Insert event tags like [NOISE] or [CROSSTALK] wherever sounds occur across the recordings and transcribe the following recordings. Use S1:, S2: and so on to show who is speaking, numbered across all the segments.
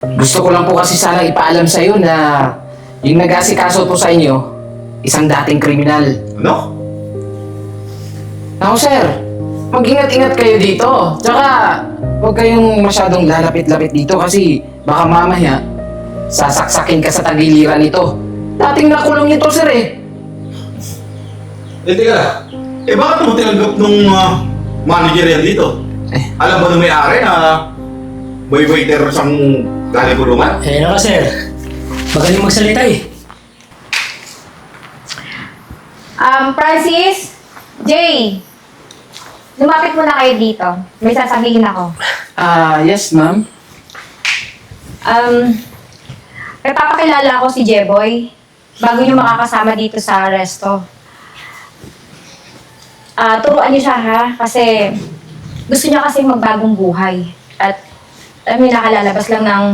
S1: Gusto ko lang po kasi sana ipaalam sa iyo na yung nag-asikaso po sa inyo, isang dating kriminal.
S2: Ano?
S1: Ako sir, mag-ingat-ingat kayo dito. Tsaka, huwag kayong masyadong lalapit-lapit dito kasi baka mamaya sasaksakin ka sa tagiliran nito. Dating nakulong ito sir eh.
S2: Eh, teka. Eh, bakit mo tinanggap nung ah, manager yan dito?
S1: Eh.
S2: Alam ba nung may-ari na boy waiter siyang galing kulungan?
S3: Eh, naka sir. Magaling magsalita eh.
S4: Um, Francis, Jay, lumapit muna kayo dito. May sasabihin ako.
S1: Ah, yes ma'am.
S4: Um, may papakilala ko si Jeboy bago niyo makakasama dito sa resto. Ah, turuan niyo siya ha, kasi gusto niya kasi magbagong buhay. At alam niyo, nakalalabas lang ng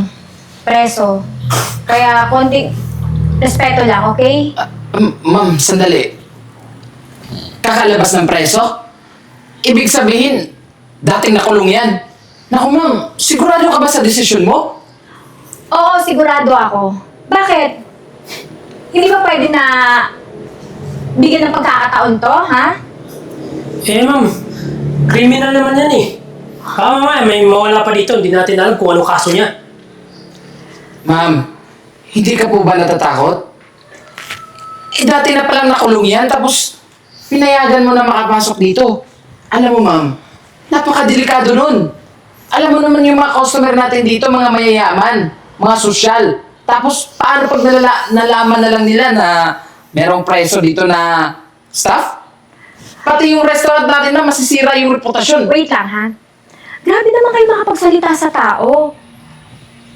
S4: preso. Kaya konting respeto lang, okay?
S1: Ah, m- ma'am, sandali. Kakalabas ng preso? Ibig sabihin, dating nakulong yan. Naku ma'am, sigurado ka ba sa desisyon mo?
S4: Oo, sigurado ako. Bakit? Hindi ba pwede na bigyan ng pagkakataon to, ha?
S3: Eh, ma'am. Criminal naman yan eh. Baka mamaya may mawala pa dito. Hindi natin alam kung anong kaso niya.
S1: Ma'am, hindi ka po ba natatakot? Eh, dati na palang nakulong yan, tapos pinayagan mo na makapasok dito. Alam mo, ma'am, napakadelikado nun. Alam mo naman yung mga customer natin dito, mga mayayaman, mga sosyal. Tapos, paano pag nalala, nalaman na lang nila na merong preso dito na staff? Pati yung restaurant natin na masisira yung reputasyon.
S4: Wait lang, ha? Grabe naman kayo makapagsalita sa tao.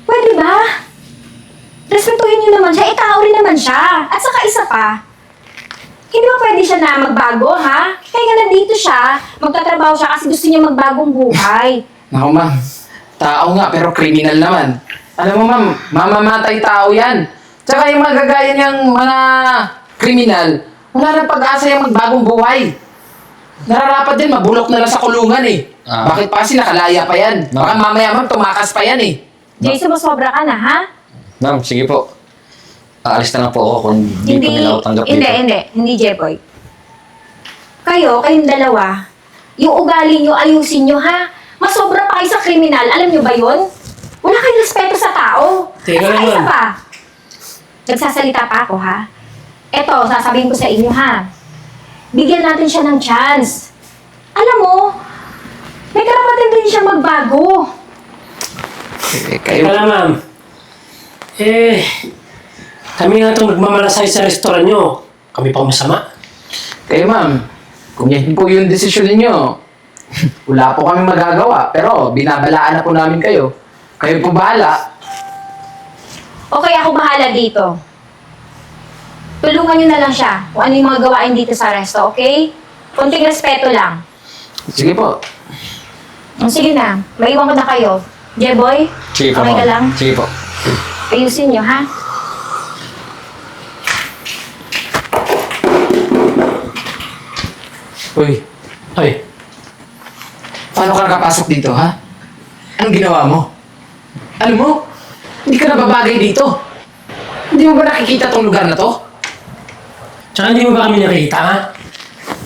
S4: Pwede ba? Respetuhin niyo naman siya. Eh, tao rin naman siya. At saka isa pa, hindi ba pwede siya na magbago, ha? Kaya nga nandito siya, magtatrabaho siya kasi gusto niya magbagong buhay.
S1: Naku ma'am, tao nga pero kriminal naman. Alam mo ma'am, mamamatay tao yan. Tsaka yung mga gagaya niyang mga kriminal, wala nang pag-asa yung magbagong buhay. Nararapat din, mabulok na lang sa kulungan eh.
S5: Ah.
S1: Bakit pa kasi nakalaya pa yan?
S5: No.
S1: Baka mamaya ma'am, tumakas pa yan eh.
S4: Jay, sumusobra ka na, ha?
S5: Ma'am, sige po. Aalis na lang po ako kung di po nila ako tanggap
S4: hindi,
S5: dito.
S4: hindi, hindi, Jeboy. Kayo, kayong dalawa, yung ugali nyo, ayusin nyo, ha? Masobra pa kayo sa kriminal, alam nyo ba yun? Wala kayong respeto sa tao.
S3: Teka
S4: At saka
S3: lang
S4: isa pa, nagsasalita pa ako, ha? Eto, sasabihin ko sa inyo, ha? Bigyan natin siya ng chance. Alam mo, may karapatan din siya magbago.
S1: Eh,
S3: Teka lang, ma'am. Eh, kami nga itong nagmamalasay sa restaurant nyo. Kami pa masama.
S1: kayo ma'am, kung yan po yung desisyon ninyo, [LAUGHS] wala po kami magagawa. Pero binabalaan na po namin kayo. Kayo po bahala.
S4: Okay, ako bahala dito. Tulungan nyo na lang siya kung ano yung mga gawain dito sa resto, okay? Kunting respeto lang.
S1: Sige po.
S4: O, sige na, maiwan ko na kayo. Jeboy,
S5: Sige po,
S4: okay ka
S5: ma'am.
S4: lang?
S5: Sige po.
S4: Ayusin nyo, ha?
S1: Uy,
S3: Ay,
S1: Paano ka nakapasok dito, ha? Anong ginawa mo? Alam mo, hindi ka nababagay dito. Hindi mo ba nakikita tong lugar na to?
S3: Tsaka hindi mo ba kami nakikita, ha?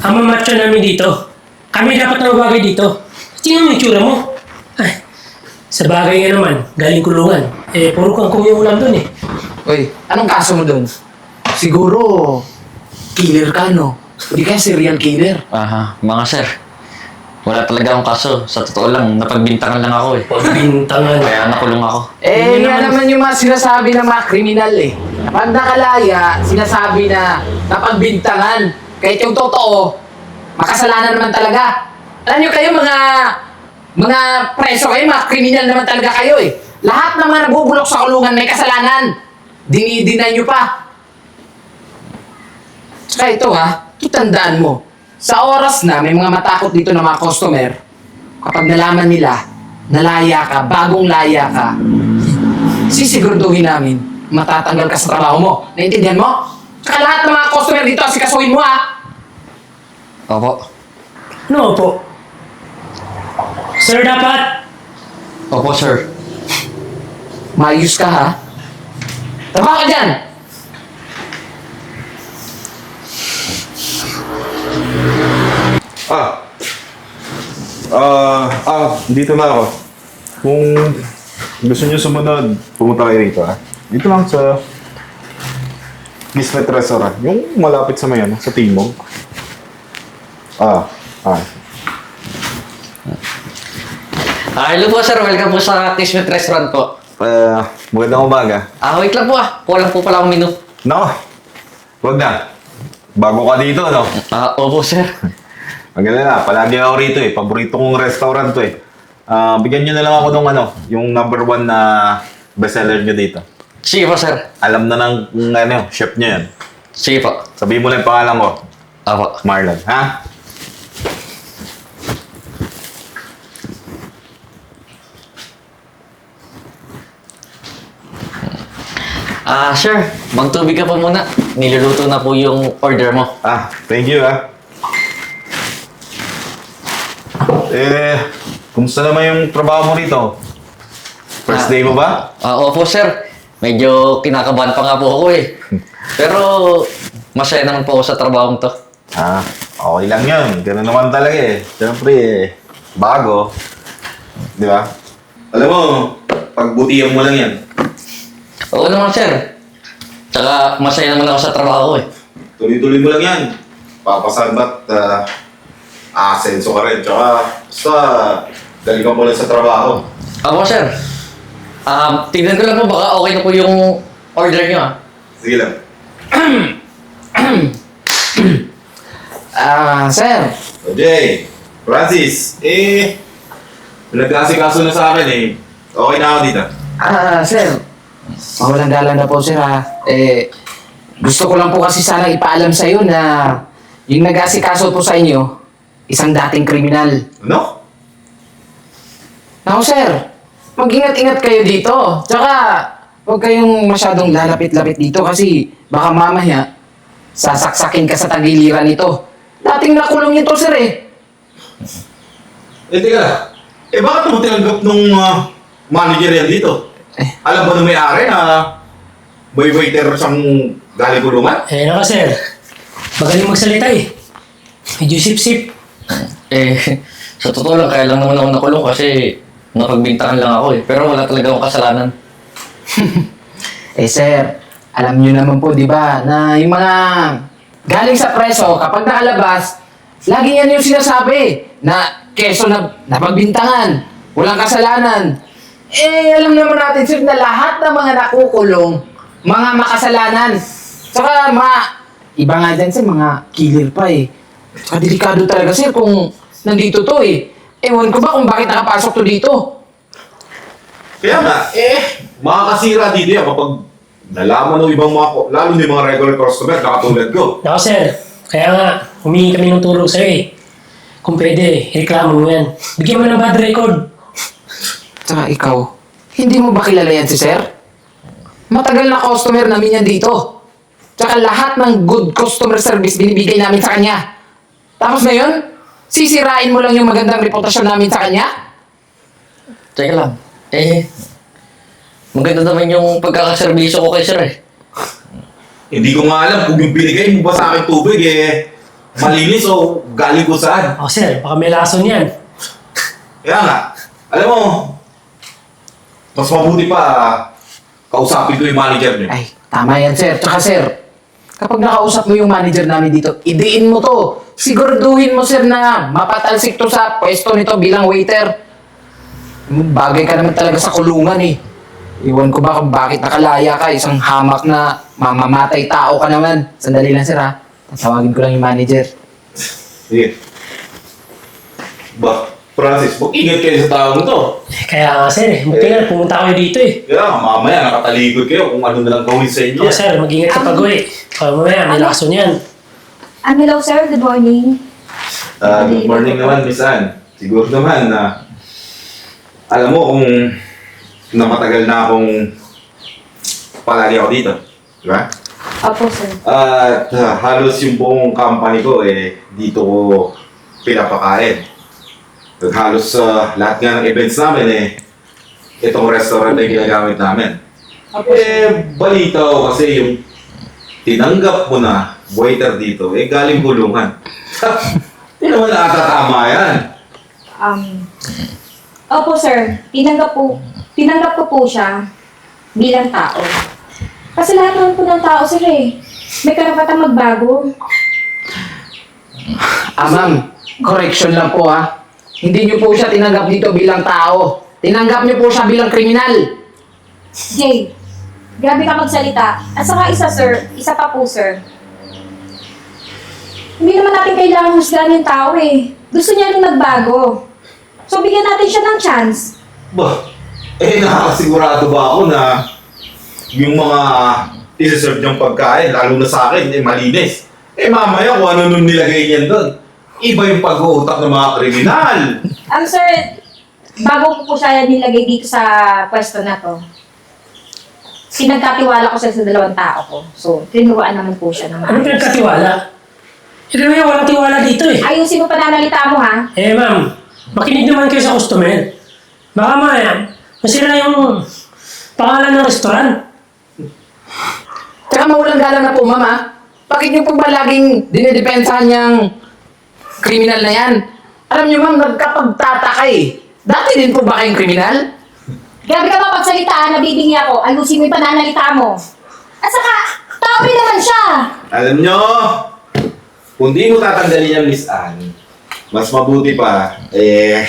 S3: Ang mamacho namin dito. Kami dapat na mabagay dito. Tingnan mo yung tsura mo. Ay, sa bagay nga naman, galing kulungan. Eh, puro kang kumiulam dun eh.
S1: Uy, anong kaso mo doon? Siguro, killer ka, no? Hindi ka serial killer.
S5: Aha, mga sir. Wala talaga akong kaso. Sa totoo lang, napagbintangan lang ako eh.
S3: Pagbintangan.
S5: Kaya nakulong ako.
S1: Eh,
S3: Hindi
S1: yan
S3: naman-
S1: naman yung mga sinasabi ng mga kriminal eh. Pag nakalaya, sinasabi na napagbintangan. Kahit yung totoo, makasalanan naman talaga. Alam nyo kayo, mga mga preso kayo, mga kriminal naman talaga kayo eh. Lahat ng mga nabubulok sa kulungan may kasalanan. Dinidinay nyo pa. Tsaka ito ha, tutandaan mo. Sa oras na may mga matakot dito ng mga customer, kapag nalaman nila, nalaya ka, bagong laya ka, sisiguraduhin namin, matatanggal ka sa trabaho mo. Naintindihan mo? Tsaka lahat ng mga customer dito, asikasuhin mo ha!
S5: Opo.
S3: No po. Sir, dapat
S5: Opo, sir.
S1: Mayus ka ha? Tama ka dyan!
S2: Ah. Ah, ah, dito na ako. Kung gusto niyo sumunod, pumunta kayo rito ah. Dito lang sa Gismet Restaurant. Yung malapit sa may ano, sa Timog. Ah, ah.
S5: Ah, hello po sir, welcome po sa Kismet Restaurant po.
S2: Uh, magandang umaga.
S5: Ah, wait lang po ah. Kulang po pala akong menu.
S2: Nako, wag na. Bago ka dito, no?
S5: Ah, opo sir. [LAUGHS]
S2: Maganda na, palagi ako rito eh. Paborito kong restaurant to eh. Ah, bigyan niyo na lang ako nung ano, yung number one na bestseller niyo dito.
S5: Sige po sir.
S2: Alam na ng ng ano, chef niyo yan.
S5: Sige po.
S2: Sabihin mo lang yung pangalan ko,
S5: Opo.
S2: Marlon, ha?
S5: Ah, sir, magtubig ka po muna. Niluluto na po yung order mo.
S2: Ah, thank you ha. Eh, kumusta naman yung trabaho mo rito? First
S5: Ah.
S2: day mo ba?
S5: Ah, opo sir. Medyo kinakabahan pa nga po ako eh. [LAUGHS] Pero masaya naman po ako sa trabahong to.
S2: Ah, okay lang yun. Ganun naman talaga eh. Siyempre eh, bago. Di ba? Alam mo, pagbutihan mo lang yan.
S5: Oo naman sir. Tsaka masaya naman ako sa trabaho ko eh.
S2: Tuloy-tuloy mo lang yan. Papasan ba't uh, asenso ka rin. Tsaka, basta, galing ka mo lang sa trabaho.
S5: Opo sir. Um, tignan ko lang po baka okay na po yung order niyo ah.
S2: Sige lang. [CLEARS THROAT]
S1: Ah, sir.
S2: O Jay, Francis, eh, nagkasikaso na sa akin eh. Okay na ako dito.
S1: Ah, sir. Mawalang galang na po, sir ha. Eh, gusto ko lang po kasi sana ipaalam sa iyo na yung nag-asikaso po sa inyo, isang dating kriminal.
S2: Ano?
S1: Naku, sir. Mag-ingat-ingat kayo dito. Tsaka, huwag kayong masyadong lalapit-lapit dito kasi baka mamaya sasaksakin ka sa tagiliran nito. Dating nakulong ito, sir eh.
S2: Eh, teka. Eh, bakit mo tinanggap nung ah, manager yan dito?
S1: Eh.
S2: Alam ba nung may-ari na may waiter siyang galing kulungan?
S3: Eh, naka sir. Magaling magsalita eh. Medyo sip-sip.
S5: Eh, sa totoo lang, kaya lang naman ako nakulong kasi napagbintangan lang ako eh. Pero wala talaga akong kasalanan. [LAUGHS]
S1: Eh, sir, alam niyo naman po, di ba, na yung mga galing sa preso, kapag nakalabas, lagi yan yung sinasabi na keso na napagbintangan, walang kasalanan. Eh, alam naman natin, sir, na lahat ng mga nakukulong, mga makasalanan. Tsaka, mga, iba nga dyan, sir, mga killer pa eh. Tsaka delikado talaga, sir, kung nandito to eh. Ewan ko ba kung bakit nakapasok to dito.
S2: Kaya nga, eh, makakasira dito yan kapag nalaman ng ibang mga, lalo yung mga regular customer na katulad ko.
S3: Naka sir. Kaya nga, humingi kami ng tulong sa'yo eh. Kung pwede, reklamo mo yan. Bigyan mo ng bad record.
S1: Tsaka ikaw, hindi mo ba kilala yan si Sir? Matagal na customer namin yan dito. Tsaka lahat ng good customer service binibigay namin sa kanya. Tapos ngayon, sisirain mo lang yung magandang reputasyon namin sa kanya?
S5: Teka lang. Eh, maganda naman yung pagkakaservisyo ko kay sir eh.
S2: Hindi ko nga alam kung yung binigay mo ba sa akin tubig eh, malinis o galing ko saan.
S3: O sir, baka may lason yan.
S2: Kaya nga, alam mo, mas mabuti pa kausapin ko yung manager niyo.
S1: Ay, tama yan Sir. Tsaka Sir, kapag nakausap mo yung manager namin dito, idiin mo to. Siguraduhin mo Sir na mapatalsik to sa pwesto nito bilang waiter. Bagay ka naman talaga sa kulungan eh. Iwan ko ba kung bakit nakalaya ka, isang hamak na mamamatay tao ka naman. Sandali lang sir ha. Tatawagin ko lang yung manager.
S2: Sige. Ba, Francis, mag-ingat kayo sa taong to.
S3: Eh, Kaya nga sir eh, buti nga pumunta kayo dito eh.
S2: Kaya nga, mamaya nakatalikod kayo kung ano na lang gawin sa inyo.
S3: O sir, mag-ingat ka pag uwi. Kaya mamaya, may lason yan.
S4: Um, hello sir, good morning.
S2: Ah, good morning naman, Miss Anne. Siguro naman na alam mo kung na matagal na akong palagi ako dito. Di ba?
S4: Opo sir.
S2: At ah, halos yung buong company ko eh dito ko pinapakain. At halos sa lahat nga ng events namin eh itong restaurant na ginagamit namin. Eh, balita ko kasi yung tinanggap mo na waiter dito, eh galing gulungan. Hindi [LAUGHS] naman nakatatama yan.
S4: Um, opo sir, tinanggap po, tinanggap ko po siya bilang tao. Kasi lahat naman po ng tao sir eh. May karapatang magbago.
S1: Ah, ma'am, correction lang po ha. Hindi niyo po siya tinanggap dito bilang tao. Tinanggap niyo po siya bilang kriminal.
S4: Jay, grabe ka magsalita. At saka isa sir, isa pa po sir. Hindi naman natin kailangan husgahan yung tao eh. Gusto niya rin magbago. So bigyan natin siya ng chance.
S2: Ba, eh nakakasigurado ba ako na yung mga isi-serve niyang pagkain, lalo na sa akin, eh malinis. Eh mamaya kung ano nung nilagay niyan doon, iba yung pag-uutak ng mga kriminal.
S4: Um, sir, bago ko po siya nilagay dito sa pwesto na to, pinagkatiwala ko siya sa dalawang tao ko. So, tinuruan naman po siya ng
S3: Ano
S4: maayos.
S3: pinagkatiwala? Ikaw nga walang tiwala dito eh.
S4: Ayusin mo pananalita mo, ha?
S3: Eh ma'am, makinig naman kayo sa customer. Baka maya, masira yung pangalan ng restaurant.
S1: Tsaka mawalang galang na po, ma'am ha. Bakit niyo po ba laging dinidepensahan niyang kriminal na yan? Alam niyo, ma'am, nagkapagtataka eh. Dati din po ba kayong kriminal?
S4: Grabe ka ba pagsalita, ha? nabibingi ako. Ayusin mo yung pananalita mo. At saka, tao rin naman siya.
S2: Alam nyo, kung di mo tatanggalin yan, Miss Anne, mas mabuti pa, eh,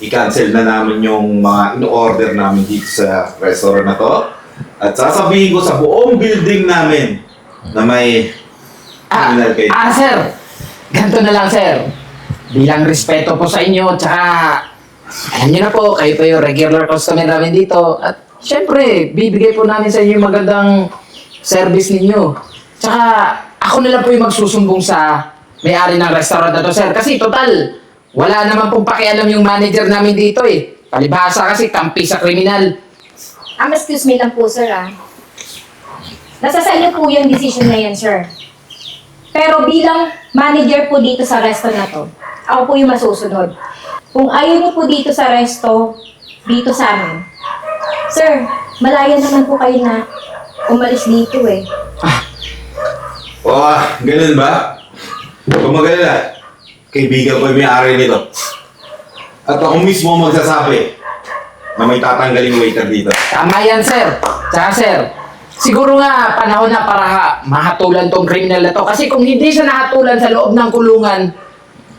S2: i-cancel na namin yung mga in-order namin dito sa restaurant na to. At sasabihin ko sa buong building namin na may
S1: Ah,
S2: criminal kayo.
S1: ah, sir. Ganito na lang, sir. Bilang respeto po sa inyo, tsaka alam niyo na po, kayo po yung regular customer namin dito. At syempre, bibigay po namin sa inyo yung magandang service ninyo. Tsaka ako na lang po yung magsusumbong sa may-ari ng restaurant na to, sir. Kasi total, wala naman pong pakialam yung manager namin dito eh. Palibhasa kasi kampi sa kriminal.
S4: Um, excuse me lang po, sir, ah. Nasa sa inyo po yung decision na yan, sir. Pero bilang manager po dito sa resto na to, ako po yung masusunod. Kung ayaw niyo po dito sa resto, dito sa amin. Sir, malaya naman po kayo na umalis dito eh.
S2: Ah, ganun ba? Kung magalala, kaibigan ko yung may-ari nito. At ako mismo magsasabi na may tatanggaling waiter dito.
S1: Tama yan, sir. Tsaka, sir, siguro nga panahon na para mahatulan tong kriminal na to. Kasi kung hindi siya nahatulan sa loob ng kulungan,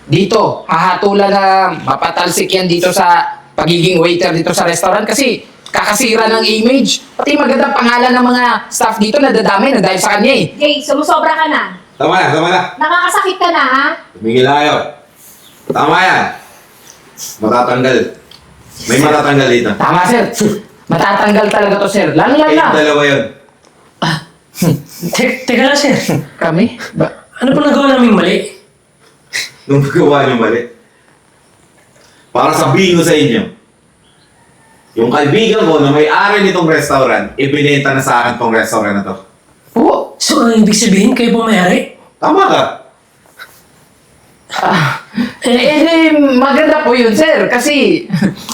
S1: dito, hahatulan na mapatalsik yan dito sa pagiging waiter dito sa restaurant. Kasi kakasira ng image. Pati magandang pangalan ng mga staff dito na dadami na dahil sa kanya eh.
S4: Jay, sumusobra ka na.
S2: Tama na, tama na.
S4: Nakakasakit ka na, ha?
S2: Tumigil na kayo. Tama yan. Matatanggal. May matatanggal dito.
S1: Tama, sir. Matatanggal talaga to, sir. Lalo lang
S2: Kayong
S1: na.
S2: dalawa yun.
S3: Te- teka lang sir,
S1: Kami? Ba?
S3: ano pa nagawa naming mali?
S2: Nung gawa niyo mali. Para sabihin ko sa inyo, yung kaibigan ko na may-ari nitong restaurant, ibinenta na sa akin tong restaurant na to.
S1: Oo.
S3: So, ang ibig sabihin, kayo po may-ari?
S2: Tama ka.
S1: Ah, eh, eh, maganda po yun, sir. Kasi,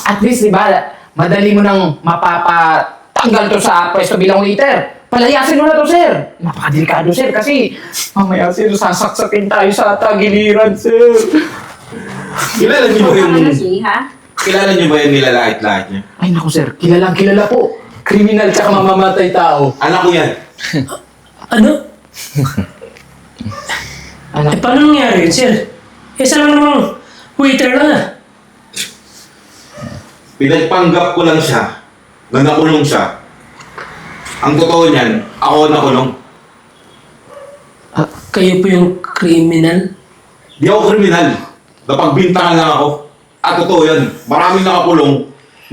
S1: at least, di ba, madali mo nang mapapatanggal to sa pwesto bilang waiter. Palayasin mo na to, sir. Napakadelikado, sir, kasi mamaya, sir, sasaksakin tayo sa tagiliran, sir.
S2: Kilala niyo ba yung...
S4: Ha?
S2: Kilala niyo ba yung nilalait-lait niya?
S1: Ay, naku, sir. Kilalang kilala po. Kriminal tsaka mamamatay tao.
S2: Anak ko yan. [LAUGHS]
S3: Ano?
S1: Anak,
S3: Eh, paano nangyari yun, sir? Eh, sa lang namang waiter lang ah.
S2: Pinagpanggap ko lang siya na nakulong siya. Ang totoo niyan, ako nakulong.
S3: Ah, kayo po yung criminal?
S2: Di ako kriminal. Napagbintangan lang ako. At totoo yun. Maraming nakakulong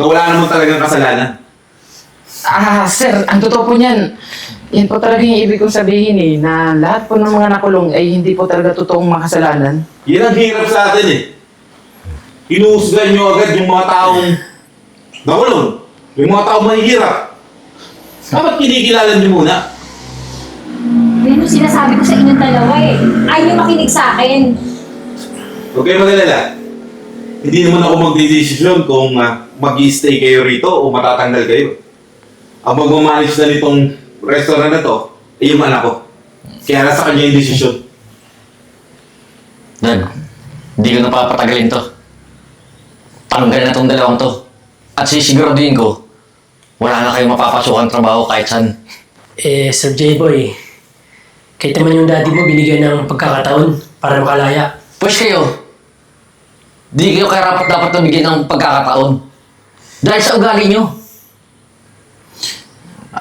S2: na wala naman talagang kasalanan.
S1: Ah, sir, ang totoo po niyan, yan po talaga yung ibig kong sabihin eh, na lahat po ng mga nakulong ay hindi po talaga totoong makasalanan.
S2: Yan ang hirap sa atin eh. Inuusgan nyo agad yung mga taong nakulong. Yung mga taong mahihirap. Dapat kinikilala nyo muna.
S4: Yan yung sinasabi ko sa inyong dalawa eh. Ayaw niyo makinig sa akin.
S2: Huwag kayo mag-alala. hindi naman ako magdidesisyon kung uh, mag stay kayo rito o matatanggal kayo. Ang magmamanage na nitong restaurant na to, ay yung anak ko. Kaya nasa kanya yung desisyon.
S5: Dad, hindi ko na papatagalin to. Tanggal na tong dalawang to. At sisiguraduhin ko, wala na kayong mapapasukang trabaho kahit saan.
S3: Eh, Sir J-Boy, kahit naman yung daddy mo binigyan ng pagkakataon para makalaya.
S5: Pwes kayo, di kayo karapat dapat na bigyan ng pagkakataon. Dahil sa ugali nyo.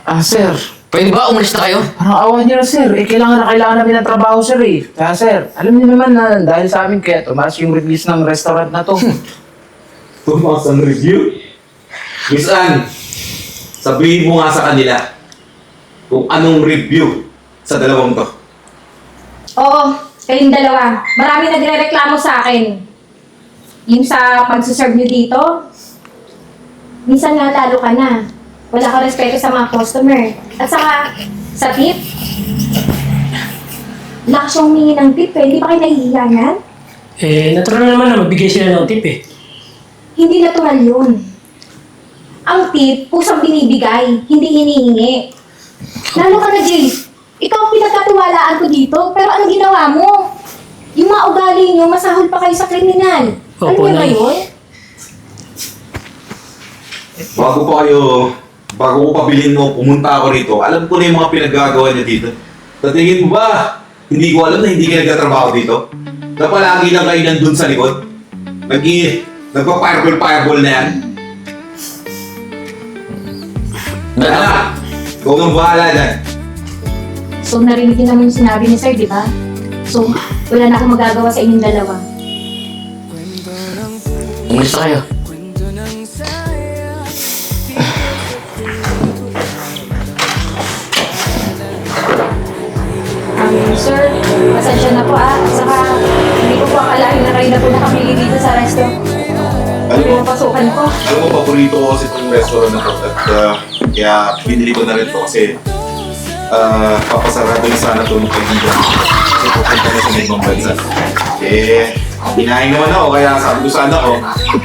S1: Ah, sir.
S5: Pwede ba umalis na kayo?
S1: Parang awa niyo na, sir. Eh, kailangan na kailangan namin ng trabaho, sir, eh. Kaya, sir, alam niyo naman na dahil sa amin kaya tumaas yung reviews ng restaurant na to. [LAUGHS]
S2: Tumakas ang review. Miss Ann, sabihin mo nga sa kanila kung anong review sa dalawang to.
S4: Oo, kayong dalawa. Marami nagre-reklamo sa akin. Yung sa pagsuserve nyo dito, minsan nga lalo ka na. Wala ka respeto sa mga customer. At saka, sa tip, lakas yung humingi ng tip eh. Hindi pa kayo nahihiya yan?
S3: Eh, natural naman na magbigay sila ng tip eh.
S4: Hindi natural yun. Ang tip, pusang binibigay, hindi hinihingi. Lalo ka na, Jay. Ikaw ang pinagkatiwalaan ko dito, pero anong ginawa mo? Yung mga ugali nyo, masahol pa kayo sa kriminal. Ano
S3: Opo,
S4: niyo ba
S3: Nay.
S4: yun?
S2: Bago pa kayo, bago ko pabilin mo, pumunta ako rito, alam ko na yung mga pinaggagawa niya dito. Sa tingin mo ba, hindi ko alam na hindi ka nagtatrabaho dito? Na palagi lang kayo nandun sa likod? Nag nagpa-fireball-fireball na yan? Anak, huwag kang bahala dyan.
S4: So, narinig din naman yung sinabi ni Sir, di ba? So, wala na akong magagawa sa inyong dalawa.
S5: umalis na kayo.
S4: Um, sir, pasensya na po ah. Saka, hindi ko po akalain na kayo na po nakapili dito sa resto.
S2: Alam mo,
S4: Pinapasukan ko.
S2: alam mo, paborito ko kasi itong restaurant na to. At uh, kaya binili ko na rin to kasi uh, papasarado na sana ito ng kaibigan. Kasi pupunta na sa may ibang bansa. Eh, hinahin naman ako kaya sabi ko sa anak ko,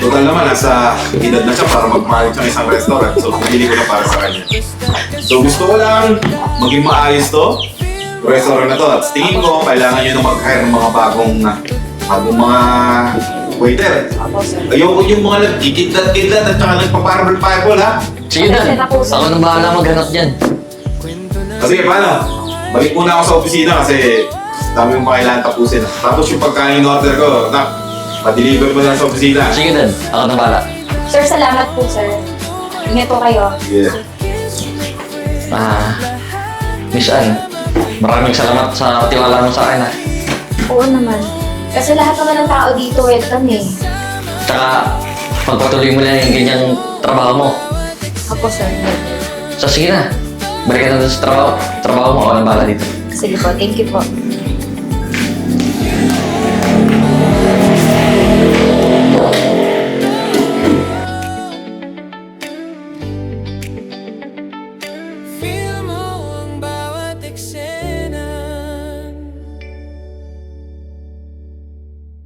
S2: total naman nasa edad na siya para mag-manage ng isang restaurant. So, binili ko na para sa kanya. So, gusto ko lang maging maayos to. Restaurant na to. At tingin ko, kailangan nyo na mag-hire ng mga bagong, bagong mga waiter. Ayoko yung mga nagkikidlat-kidlat at saka nagpaparable-parable ha.
S5: Sige, Dad. Ako nang bahala maghanap dyan.
S2: Kasi paano? Balik muna ako sa opisina kasi dami yung kailangan tapusin. Tapos yung pagkain in order ko, nak, pa-deliver mo na sa opisina.
S5: Sige, Dad. Ako nang bahala.
S4: Sir, salamat po, sir. Ingat po kayo.
S2: Yeah.
S5: Ah, Miss Ann, maraming salamat sa tiwala mo sa akin ha.
S4: Oo naman. Kasi lahat naman ng tao dito, welcome eh.
S5: Tsaka, pagpatuloy mo na yung ganyang trabaho mo.
S4: Ako, sir.
S5: So, sige na. Balik ka na dun sa trabaho. Trabaho mo, ako nang bahala dito.
S4: Sige po, thank you po.